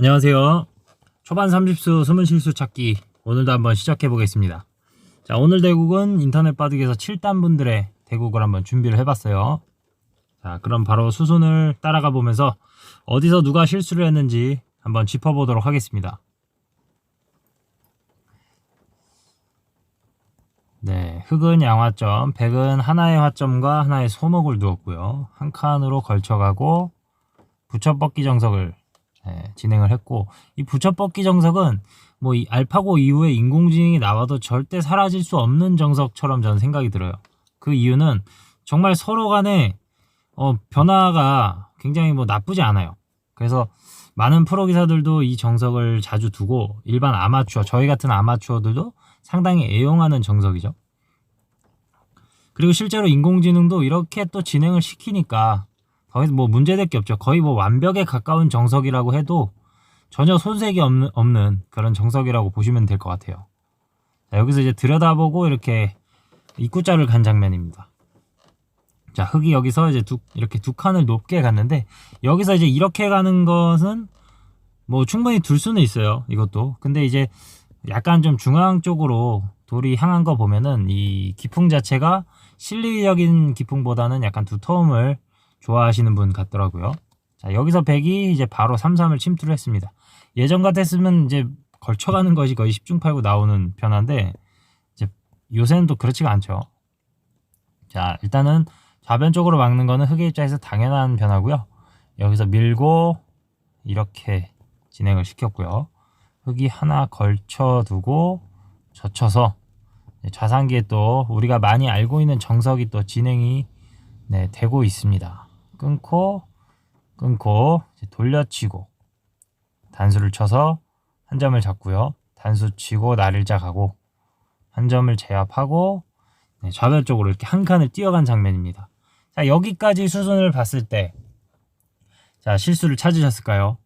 안녕하세요. 초반 30수 숨은 실수 찾기 오늘도 한번 시작해 보겠습니다. 자, 오늘 대국은 인터넷 바둑에서 7단 분들의 대국을 한번 준비를 해봤어요. 자, 그럼 바로 수순을 따라가 보면서 어디서 누가 실수를 했는지 한번 짚어보도록 하겠습니다. 네, 흑은 양화점, 백은 하나의 화점과 하나의 소목을 두었고요. 한 칸으로 걸쳐가고 붙여뻗기 정석을 네, 진행을 했고 이 붙여뻗기 정석은 뭐 이 알파고 이후에 인공지능이 나와도 절대 사라질 수 없는 정석처럼 저는 생각이 들어요. 그 이유는 정말 서로 간에 어, 변화가 굉장히 뭐 나쁘지 않아요. 그래서 많은 프로 기사들도 이 정석을 자주 두고 일반 아마추어 저희 같은 아마추어들도 상당히 애용하는 정석이죠. 그리고 실제로 인공지능도 이렇게 또 진행을 시키니까 더 이상 뭐 문제될 게 없죠. 거의 뭐 완벽에 가까운 정석이라고 해도 전혀 손색이 없는, 없는 그런 정석이라고 보시면 될 것 같아요. 자, 여기서 이제 들여다보고 이렇게 입구자를 간 장면입니다. 자, 흙이 여기서 이제 두, 이렇게 두 칸을 높게 갔는데 여기서 이제 이렇게 가는 것은 뭐 충분히 둘 수는 있어요. 이것도. 근데 이제 약간 좀 중앙 쪽으로 돌이 향한 거 보면은 이 기풍 자체가 실리적인 기풍보다는 약간 두터움을 좋아하시는 분 같더라고요. 자, 여기서 백이 이제 바로 3-3을 침투를 했습니다. 예전 같았으면 이제 걸쳐가는 것이 거의 10중 8구 나오는 변화인데 이제 요새는 또 그렇지가 않죠. 자, 일단은 좌변 쪽으로 막는 거는 흑의 입장에서 당연한 변화고요. 여기서 밀고 이렇게 진행을 시켰고요. 흑이 하나 걸쳐 두고 젖혀서 좌상기에 또 우리가 많이 알고 있는 정석이 또 진행이 네, 되고 있습니다. 끊고 끊고 돌려치고 단수를 쳐서 한 점을 잡고요. 단수 치고 날일자 가고 한 점을 제압하고 네, 좌변 쪽으로 이렇게 한 칸을 뛰어간 장면입니다. 자 여기까지 수순을 봤을 때 자 실수를 찾으셨을까요?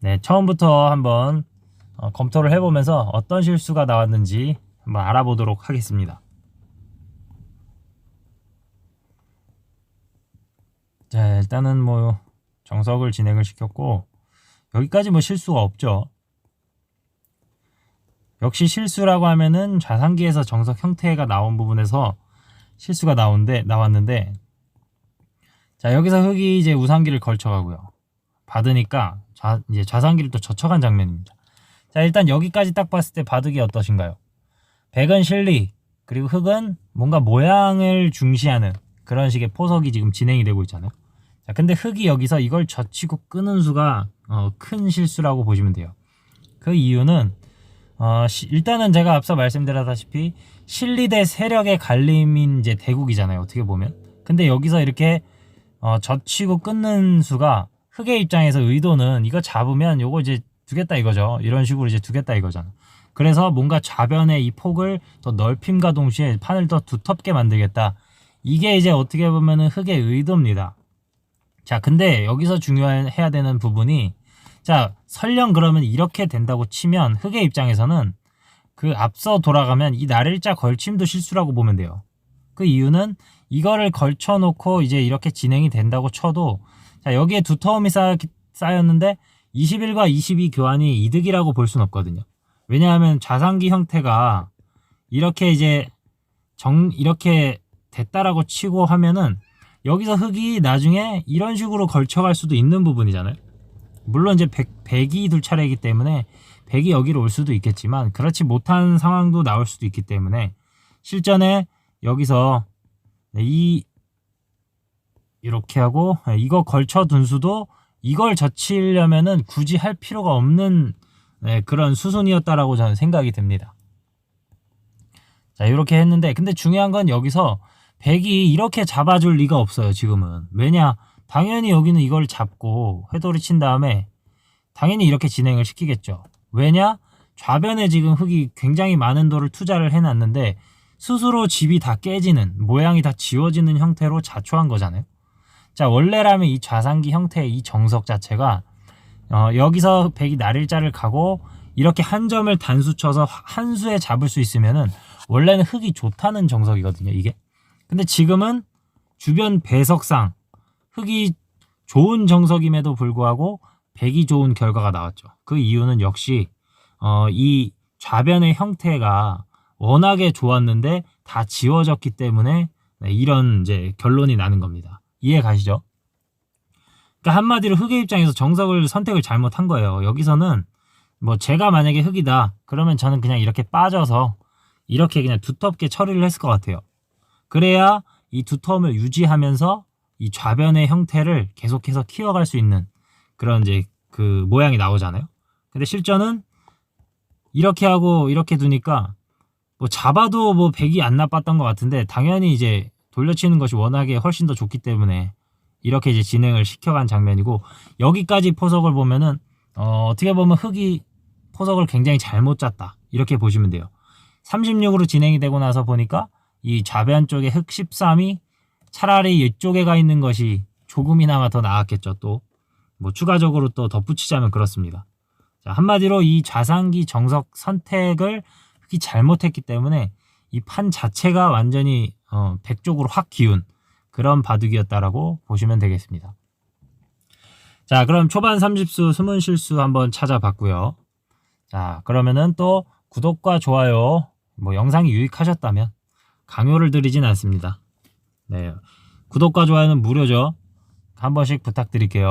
네 처음부터 한번 어, 검토를 해보면서 어떤 실수가 나왔는지 한번 알아보도록 하겠습니다. 자, 일단은 뭐 정석을 진행을 시켰고 여기까지 뭐 실수가 없죠. 역시 실수라고 하면은 좌상기에서 정석 형태가 나온 부분에서 실수가 나온데 나왔는데 자 여기서 흙이 이제 우상기를 걸쳐가고요. 받으니까 좌, 이제 좌상기를 또 젖혀간 장면입니다. 자 일단 여기까지 딱 봤을 때 바둑이 어떠신가요? 백은 실리 그리고 흙은 뭔가 모양을 중시하는 그런 식의 포석이 지금 진행이 되고 있잖아요. 자, 근데 흙이 여기서 이걸 젖히고 끄는 수가 어, 큰 실수라고 보시면 돼요. 그 이유는 어, 시, 일단은 제가 앞서 말씀드렸다시피 실리대 세력의 갈림인 이제 대국이잖아요. 어떻게 보면. 근데 여기서 이렇게 어, 젖히고 끊는 수가 흙의 입장에서 의도는 이거 잡으면 요거 이제 두겠다 이거죠. 이런 식으로 이제 두겠다 이거잖아. 그래서 뭔가 좌변의 이 폭을 더 넓힘과 동시에 판을 더 두텁게 만들겠다. 이게 이제 어떻게 보면은 흙의 의도입니다. 자, 근데 여기서 중요해야 되는 부분이 자, 설령 그러면 이렇게 된다고 치면 흑의 입장에서는 그 앞서 돌아가면 이 날일자 걸침도 실수라고 보면 돼요. 그 이유는 이거를 걸쳐놓고 이제 이렇게 진행이 된다고 쳐도 자, 여기에 두터움이 쌓, 쌓였는데 21과 22 교환이 이득이라고 볼 수는 없거든요. 왜냐하면 좌상기 형태가 이렇게 이제 정, 이렇게 됐다라고 치고 하면은 여기서 흙이 나중에 이런 식으로 걸쳐갈 수도 있는 부분이잖아요. 물론 이제 100, 100이 둘 차례이기 때문에 100이 여기로 올 수도 있겠지만 그렇지 못한 상황도 나올 수도 있기 때문에 실전에 여기서 이 이렇게 하고 이거 걸쳐 둔 수도 이걸 젖히려면은 굳이 할 필요가 없는 네, 그런 수순이었다라고 저는 생각이 듭니다. 자 이렇게 했는데 근데 중요한 건 여기서 100이 이렇게 잡아줄 리가 없어요 지금은. 왜냐 당연히 여기는 이걸 잡고 회도를 친 다음에 당연히 이렇게 진행을 시키겠죠. 왜냐 좌변에 지금 흙이 굉장히 많은 돌을 투자를 해놨는데 스스로 집이 다 깨지는 모양이 다 지워지는 형태로 자초한 거잖아요. 자 원래라면 이 좌상기 형태의 이 정석 자체가 어, 여기서 100이 날일자를 가고 이렇게 한 점을 단수 쳐서 한 수에 잡을 수 있으면은 원래는 흙이 좋다는 정석이거든요 이게 근데 지금은 주변 배석상 흙이 좋은 정석임에도 불구하고 백이 좋은 결과가 나왔죠. 그 이유는 역시 어, 이 좌변의 형태가 워낙에 좋았는데 다 지워졌기 때문에 네, 이런 이제 결론이 나는 겁니다. 이해 가시죠? 그러니까 한마디로 흑의 입장에서 정석을 선택을 잘못한 거예요. 여기서는 뭐 제가 만약에 흑이다 그러면 저는 그냥 이렇게 빠져서 이렇게 그냥 두텁게 처리를 했을 것 같아요. 그래야 이 두터움을 유지하면서 이 좌변의 형태를 계속해서 키워갈 수 있는 그런 이제 그 모양이 나오잖아요. 근데 실전은 이렇게 하고 이렇게 두니까 뭐 잡아도 뭐 백이 안 나빴던 것 같은데 당연히 이제 돌려치는 것이 워낙에 훨씬 더 좋기 때문에 이렇게 이제 진행을 시켜간 장면이고 여기까지 포석을 보면은 어, 어떻게 보면 흑이 포석을 굉장히 잘못 짰다 이렇게 보시면 돼요. 36으로 진행이 되고 나서 보니까 이 좌변 쪽에 흑 13이 차라리 이쪽에 가 있는 것이 조금이나마 더 나았겠죠. 또 뭐 추가적으로 또 덧붙이자면 그렇습니다. 자, 한마디로 이 좌상기 정석 선택을 흑이 잘못했기 때문에 이 판 자체가 완전히 어, 백쪽으로 확 기운 그런 바둑이었다라고 보시면 되겠습니다. 자, 그럼 초반 30수 숨은 실수 한번 찾아봤고요. 자, 그러면은 또 구독과 좋아요, 뭐 영상이 유익하셨다면 강요를 드리진 않습니다. 네. 구독과 좋아요는 무료죠. 한 번씩 부탁드릴게요.